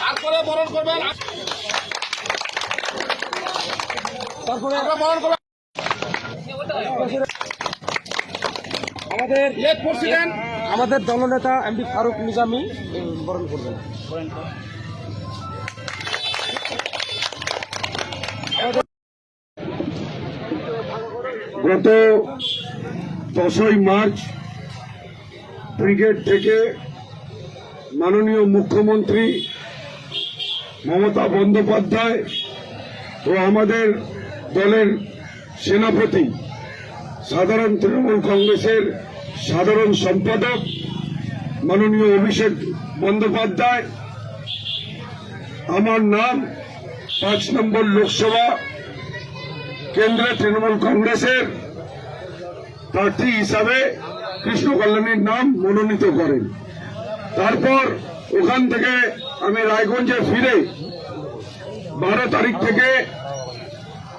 তারপরে বরণ করবেন। তারপরে বরণ করবেন আমাদের আমাদের দলনেতা এমপি ফারুক নিজামি বরণ করবেন। গত দশই মার্চ ব্রিগেড থেকে মাননীয় মুখ্যমন্ত্রী মমতা বন্দ্যোপাধ্যায় ও আমাদের দলের সেনাপতি, সাধারণ তৃণমূল কংগ্রেসের সাধারণ সম্পাদক মাননীয় অভিষেক বন্দ্যোপাধ্যায়। আমার নাম পাঁচ নম্বর লোকসভা কেন্দ্রে তৃণমূল কংগ্রেসের প্রার্থী হিসাবে কৃষ্ণ কল্যাণীর নাম মনোনীত করেন। তারপর ওখান থেকে আমি রায়গঞ্জে ফিরে বারো তারিখ থেকে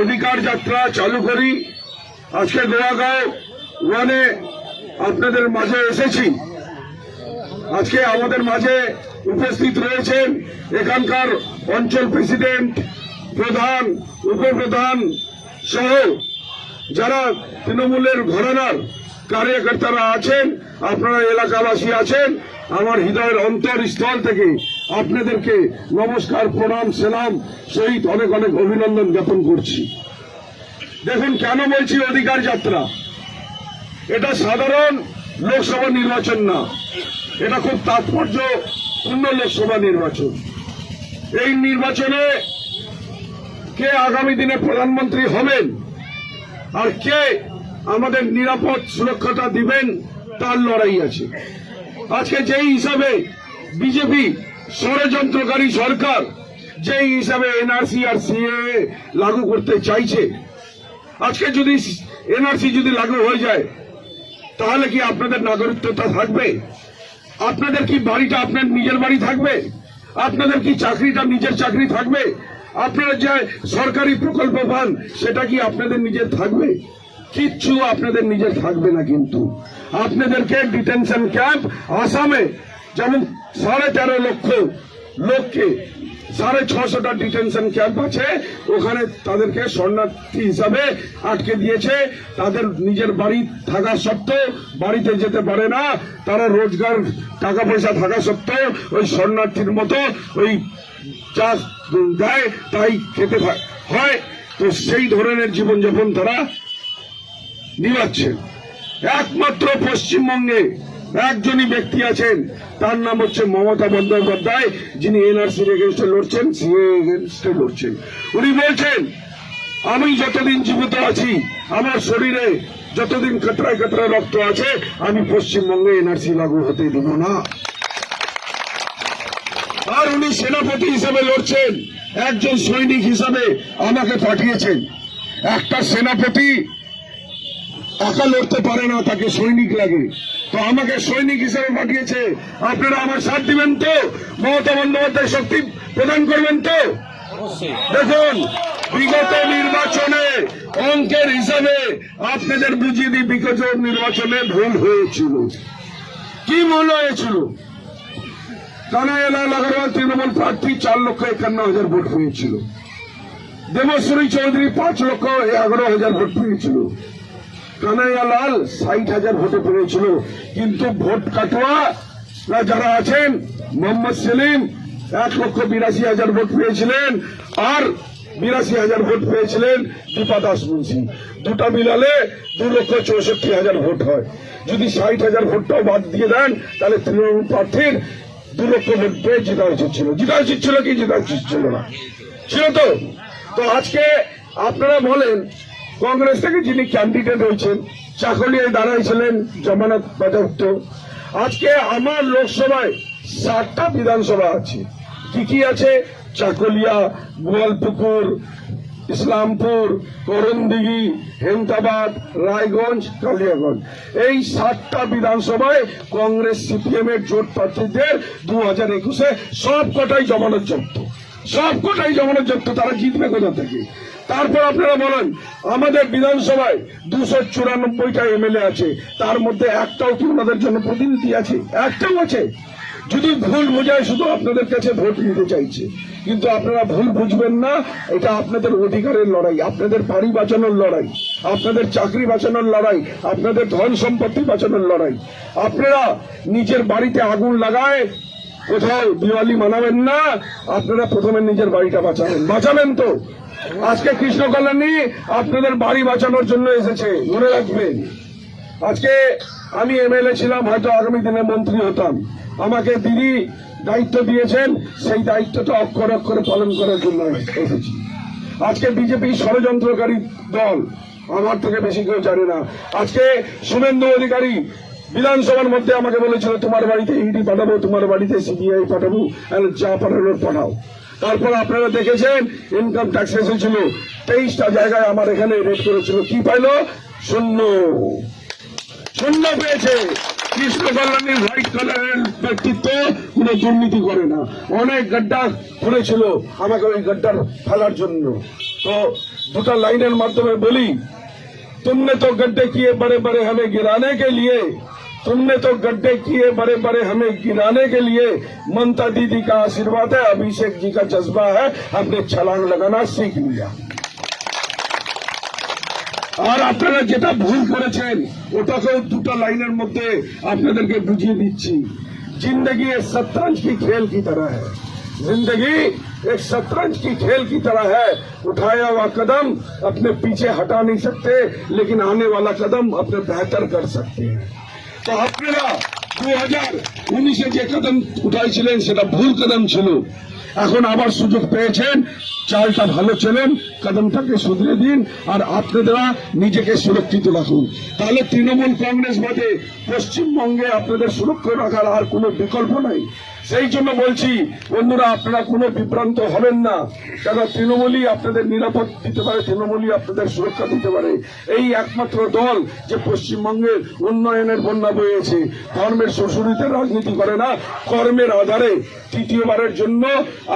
অধিকার যাত্রা চালু করি। আজকে গোয়াগাঁও ওয়ানে আপনাদের মাঝে এসেছি। আজকে আমাদের মাঝে উপস্থিত রয়েছেন এখানকার অঞ্চল প্রেসিডেন্ট, প্রধান, উপপ্রধান সহ যারা তৃণমূলের ঘরানার কার্যকর্তারা আছেন, আপনারা এলাকাবাসী আছেন, আমার হৃদয়ের অন্তরস্থল থেকে আপনাদেরকে নমস্কার, প্রণাম, সেলাম সহিত অনেক অনেক অভিনন্দন জ্ঞাপন করছি। দেখুন, কেন বলছি অধিকার যাত্রা? এটা সাধারণ লোকসভা নির্বাচন না। এটা খুব তাৎপর্যপূর্ণ লোকসভা নির্বাচন। এই নির্বাচনে কে আগামী দিনে প্রধানমন্ত্রী হবেন? আর কে আমাদের নিরাপদ সুরক্ষাটা দিবেন? তার লড়াই আছে। আজকে যেই হিসাবে বিজেপি ষড়যন্ত্রকারী সরকার, যেই হিসাবে এনআরসি আর সিএ লাগু করতে চাইছে, আজকে যদি এনআরসি যদি লাগু হয়ে যায়, তাহলে কি আপনাদের নাগরিকত্বটা থাকবে? আপনাদের কি বাড়িটা আপনার নিজের বাড়ি থাকবে? আপনাদের কি চাকরিটা নিজের চাকরি থাকবে? আপনারা যে সরকারি প্রকল্প পান, সেটা কি আপনাদের নিজের থাকবে? কিচ্ছু আপনাদের নিজের থাকবে না কিন্তু। আপনাদেরকে ডিটেনশন ক্যাম্প আসামে যেমন সাড়ে তেরো লক্ষ লোককে সাড়ে ছশোটা ডিটেনশন ক্যাম্প আছে। ওখানে তাদেরকে শরণার্থী হিসাবে আটকে দিয়েছে। তাদের নিজের বাড়ি থাকা সত্ত্বেও বাড়িতে যেতে পারে না। তারা রোজগার টাকা পয়সা থাকা সত্ত্বেও ওই শরণার্থীর মতো ওই যা দেয়, তাই খেতে হয়, তো সেই ধরনের জীবনযাপন তারা নিবাচ্ছেন। একমাত্র পশ্চিমবঙ্গে একজনই ব্যক্তি আছেন, তার নাম হচ্ছে মমতা বন্দ্যোপাধ্যায়, যিনি এনআরসির এগেনস্টে লড়ছেন, সিএ লড়ছেন। উনি বলছেন, আমি যতদিন জীবিত আছি, আমার শরীরে যতদিন কাতরায় কাতরায় রক্ত আছে, আমি পশ্চিমবঙ্গে এনআরসি লাগু হতে দেব না। আর উনি সেনাপতি হিসেবে লড়ছেন, একজন সৈনিক হিসাবে আমাকে পাঠিয়েছেন। একটা সেনাপতি একা লড়তে পারে না তাকে সৈনিক লাগে। তো আমাকে সৈনিক হিসেবে পাঠিয়েছে। আপনারা আমার সাথ দিবেন তো? মমতা বন্দ্যোপাধ্যায় শক্তি প্রদান করবেন তো? দেখুন, বিগত নির্বাচনে অঙ্কের হিসাবে আপনাদের বুঝিয়ে দিই, বিগত নির্বাচনে ভুল হয়েছিল। কি ভুল হয়েছিল? কানাইলাল আগরওয়াল তৃণমূল প্রার্থী চার লক্ষ একান্ন হাজার ভোট পেয়েছিল। দেবশ্রী চৌধুরী পাঁচ লক্ষ এগারো হাজার ভোট পেয়েছিল। কানাইয়ালাল ষাট হাজার ভোটে পেরেছিল। কিন্তু ভোট কাটোয়া যারা আছেন, মোহাম্মদ সেলিম এক লক্ষ বিরাশি হাজার ভোট পেয়েছিলেন আর বিরাশি হাজার ভোট পেয়েছিলেন দীপা দাস মুন্সি। দুটা মিলালে দু লক্ষ চৌষট্টি হাজার ভোট হয়। যদি ষাট হাজার ভোটটাও বাদ দিয়ে দেন, তাহলে তৃণমূল প্রার্থীর দু লক্ষ ভোট পেয়ে জিতা উচিত ছিল। জিতা উচিত ছিল কি? জিতা উচিত ছিল না। ছিল তো? তো আজকে আপনারা বলেন কংগ্রেস থেকে যিনি ক্যান্ডিডেট হয়েছেন চাকলিয়ায় দাঁড়াইছিলেন জামানত বাজেয়াপ্ত। আজকে আমার লোকসভায় ষাটটা বিধানসভা আছে। কি কি আছে? চাকলিয়া, গোয়ালপুকুর, ইসলামপুর, করণদিঘি, হেমতাবাদ, রায়গঞ্জ, কালিয়াগঞ্জ। এই সাতটা বিধানসভায় কংগ্রেস, সিপিএম এর জোট প্রার্থীদের দু হাজার একুশে সব কটাই জমানত জব্দ। সব কোটাই জমানতযুক্ত তারা জিতবে কোথা থেকে? তারপর আপনারা বলেন, আমাদের বিধানসভায় দুশো চুরানব্বইটা এমএলএ আছে, তার মধ্যে একটাও কি ওনাদের জন্য প্রতিনিধি আছে? একটাও আছে। যদি ভুল বোঝায়, শুধু আপনাদের কাছে ভোট নিতে চাইছে। কিন্তু আপনারা ভুল বুঝবেন না, এটা আপনাদের অধিকারের লড়াই, আপনাদের বাড়ি বাঁচানোর লড়াই, আপনাদের চাকরি বাঁচানোর লড়াই, আপনাদের ধন সম্পত্তি বাঁচানোর লড়াই। আপনারা নিজের বাড়িতে আগুন লাগায় কোথাও দিওয়ালি মানাবেন না, আপনারা প্রথমে নিজের বাড়িটা বাঁচাবেন। বাঁচাবেন তো। আজকে কৃষ্ণ কল্যাণী আপনাদের বাড়ি বাঁচানোর জন্য এসেছে, মনে রাখবেন। আজকে আমি এমএলএ ছিলাম, হয়তো আগামী দিনে মন্ত্রী হতাম। আমাকে দিদি দায়িত্ব দিয়েছেন, সেই দায়িত্বটা অক্ষরে অক্ষরে পালন করার জন্য এসেছি। আজকে বিজেপি ষড়যন্ত্রকারী দল আমার থেকে বেশি কেউ জানে না। আজকে শুভেন্দু অধিকারী বিধানসভার মধ্যে আমাকে বলেছিল, তোমার বাড়িতে ইডি পাঠাবো, তোমার বাড়িতে সিবিআই পাঠাবো যা পাঠানোর পাঠাও। তারপর আপনারা দেখেছেন ইনকাম ট্যাক্স এসেছিল তেইশটা জায়গায় আমার এখানে রেট করেছিল কি পাইলো শূন্য শূন্য পেয়েছে কৃষ্ণ কল্যাণীর হোয়াইট কালারের ব্যক্তিত্ব কোনো দুর্নীতি করে না অনেক গড্ডা করেছিল আমাকে ওই গড্ডার ফেলার জন্য তো দুটা লাইনের মাধ্যমে বলি तुमने तो गड्ढे किए बड़े बड़े हमें गिराने के लिए तुमने तो गड्ढे किए बड़े बड़े हमें गिराने के लिए ममता दीदी का आशीर्वाद है अभिषेक जी का जज्बा है हमने छलांग लगाना सीख लिया আর আপনারা যেটা ভুল করেছেন ওটাকেও দুটো লাইনের মধ্যে আপনাদেরকে বুঝিয়ে দিচ্ছি जिंदगी एक शतरंज की खेल की तरह है जिंदगी एक शतरंज की खेल की तरह है उठाया हुआ कदम अपने पीछे हटा नहीं सकते लेकिन आने वाला कदम अपने बेहतर कर सकते हैं তো আপনারা দু হাজার উনিশে যে কদম উঠাইছিলেন, সেটা ভুল কদম ছিল। এখন আবার সুযোগ পেয়েছেন। চালটা ভালো চলেন, কদমটাকে শুধরে দিন আর আপনারা নিজেকে সুরক্ষিত রাখুন। তাহলে তৃণমূল কংগ্রেস বাদে পশ্চিমবঙ্গে আপনাদের সুরক্ষা রাখার আর কোনো বিকল্প নাই। সেই জন্য বলছি, বন্ধুরা, আপনারা কোনো বিভ্রান্ত হবেন না। কেন? তৃণমূলই আপনাদের নিরাপদ দিতে পারে, তৃণমূলই আপনাদের সুরক্ষা দিতে পারে। এই একমাত্র দল যে পশ্চিমবঙ্গের উন্নয়নের বন্যা বয়েছে, ধর্মের শ্বশুরিতে রাজনীতি করে না, কর্মের আধারে তৃতীয়বারের জন্য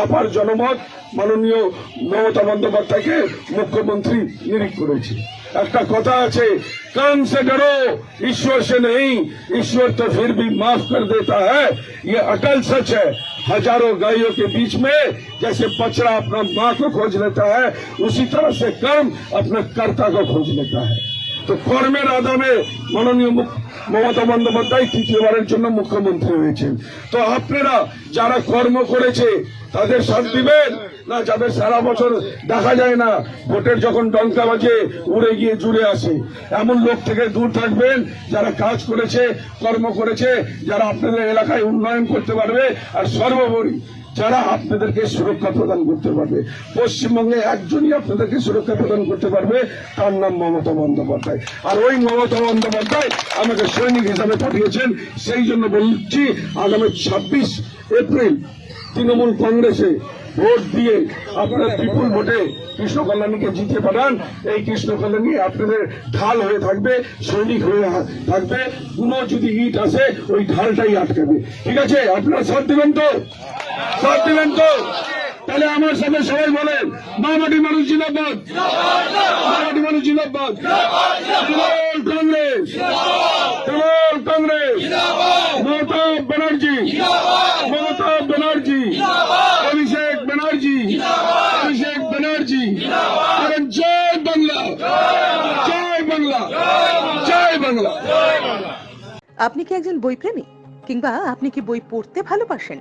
আপার জনমত মাননীয় মমতা বন্দ্যোপাধ্যায়কে মুখ্যমন্ত্রী নিরিখ করেছে। একটা কথা আছে काम से डरो ईश्वर से नहीं ईश्वर तो फिर भी माफ कर देता है ये अटल सच है हजारों गायों के बीच में जैसे बछड़ा अपना माँ को खोज लेता है उसी तरह से कर्म अपने कर्ता को खोज लेता है তো কর্মের আদামে মাননীয় মমতা বন্দ্যোপাধ্যায় তৃতীয়বারের জন্য মুখ্যমন্ত্রী হয়েছেন। তো আপনারা যারা কর্ম করেছে, তাদের সাথ দিবেন? না যাদের সারা বছর দেখা যায় না, ভোটের যখন ডঙ্কা বাজে, উড়ে গিয়ে জুড়ে আসে। এমন লোক থেকে দূর থাকবেন, যারা কাজ করেছে, কর্ম করেছে, যারা আপনাদের এলাকায় উন্নয়ন করতে পারবে, আর সর্বোপরি যারা আপনাদেরকে সুরক্ষা প্রদান করতে পারবে, পশ্চিমবঙ্গে একজনই আপনাদেরকে সুরক্ষা প্রদান করতে পারবে, তার নাম মমতা বন্দ্যোপাধ্যায়। আর ওই মমতা বন্দ্যোপাধ্যায় আমাকে সৈনিক হিসাবে পাঠিয়েছেন, সেই জন্য বলছি, আগামী ছাব্বিশ এপ্রিল তৃণমূল কংগ্রেসে ভোট দিয়ে আপনারা বিপুল ভোটে কৃষ্ণ কল্যাণীকে জিতে পাঠান। এই কৃষ্ণ কল্যাণী আপনাদের ঢাল হয়ে থাকবে, সৈনিক হয়ে থাকবে। কোনো যদি ইট আসে, ওই ঢালটাই আটকাবে। ঠিক আছে? আপনারা সাথ দেবেন তো? সাথ দেবেন তো? তাহলে আমার সাথে সবাই বলেন মামাটি মানুষ জিন্দাবাদ। মামাটি মানুষ জিন্দাবাদ। তৃণমূল কংগ্রেস। তৃণমূল কংগ্রেস। মমতা ব্যানার্জি। মমতা ব্যানার্জি। অভিষেক ব্যানার্জি। অভিষেক ব্যানার্জি। জয় বাংলা। জয় বাংলা। জয় বাংলা। আপনি কি একজন বই প্রেমী কিংবা আপনি কি বই পড়তে ভালোবাসেন?